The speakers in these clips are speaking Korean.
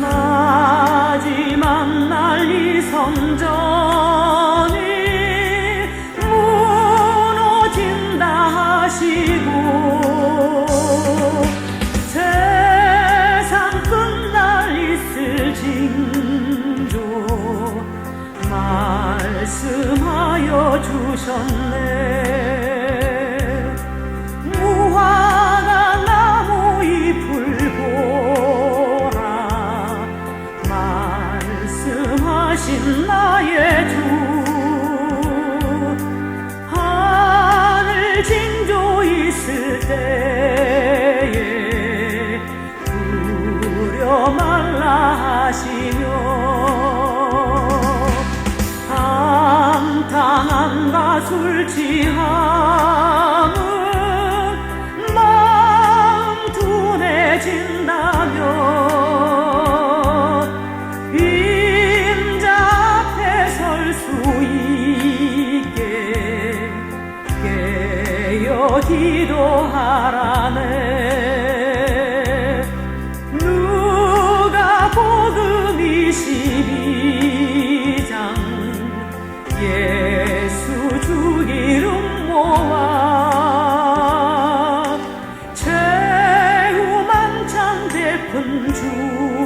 마지막 날 이 성전이 무너진다 하시고 세상 끝날 있을 징조 말씀하여 주셨네 말씀하신 나의 주. 하늘 징조 있을 때에 두려 말라 하시며 감탄함과 술 취함 困住。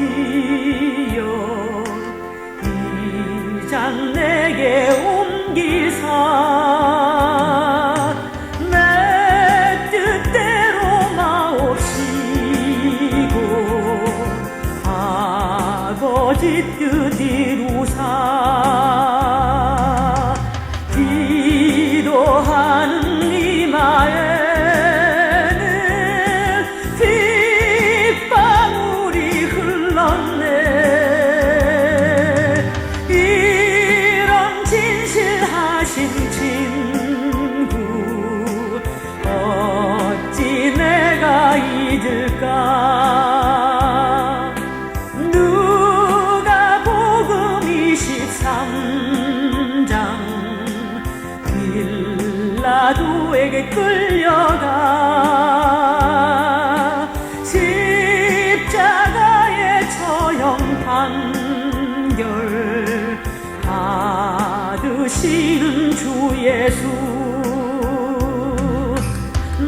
you. 끌려가 십자가의 처형 판결 받으시는 주 예수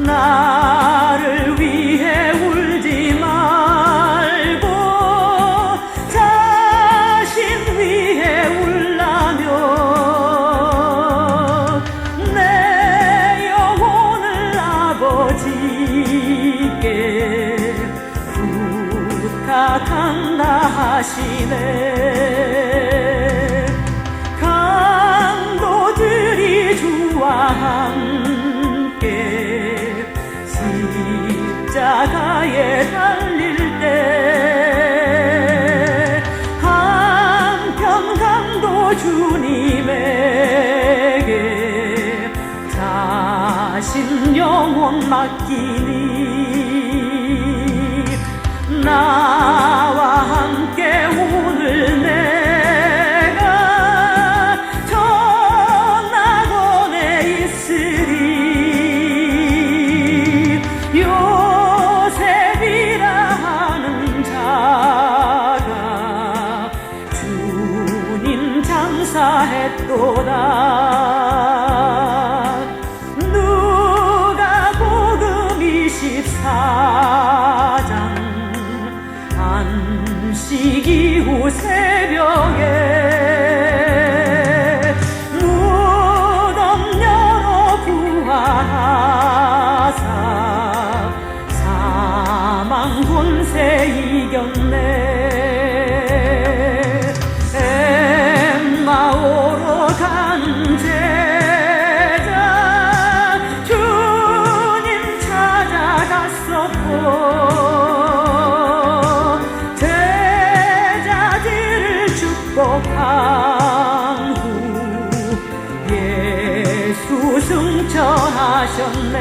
나 부탁한다 하시네. 강도들이 주와 함께 십자가에 달릴 때 한편 강도 주님에게 자신 영혼 맡기니 나 했도다. 누가 복음 24장 안식 이후 새벽에 복한 후 예수 승천하셨네